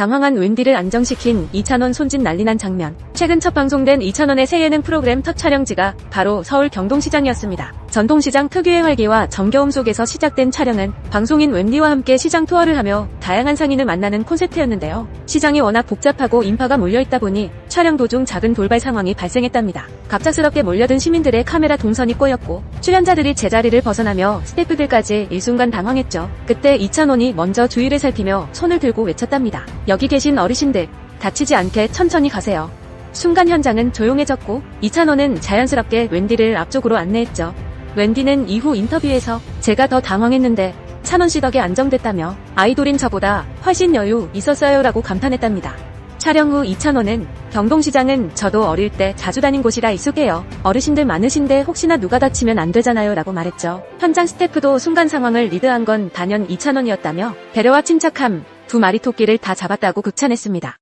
당황한 웬디를 안정시킨 이찬원 손짓 난리난 장면. 최근 첫 방송된 이찬원의 새 예능 프로그램 첫 촬영지가 바로 서울 경동시장이었습니다. 전통시장 특유의 활기와 정겨움 속에서 시작된 촬영은 방송인 웬디와 함께 시장 투어를 하며 다양한 상인을 만나는 콘셉트였는데요. 시장이 워낙 복잡하고 인파가 몰려있다 보니 촬영 도중 작은 돌발 상황이 발생했답니다. 갑작스럽게 몰려든 시민들의 카메라 동선이 꼬였고 출연자들이 제자리를 벗어나며 스태프들까지 일순간 당황했죠. 그때 이찬원이 먼저 주위를 살피며 손을 들고 외쳤답니다. 여기 계신 어르신들 다치지 않게 천천히 가세요. 순간 현장은 조용해졌고 이찬원은 자연스럽게 웬디를 앞쪽으로 안내했죠. 웬디는 이후 인터뷰에서 제가 더 당황했는데 찬원 씨 덕에 안정됐다며 아이돌인 저보다 훨씬 여유 있었어요라고 감탄했답니다. 촬영 후 이찬원은 경동시장은 저도 어릴 때 자주 다닌 곳이라 익숙해요. 어르신들 많으신데 혹시나 누가 다치면 안 되잖아요 라고 말했죠. 현장 스태프도 순간 상황을 리드한 건 단연 이찬원이었다며 배려와 침착함 두 마리 토끼를 다 잡았다고 극찬했습니다.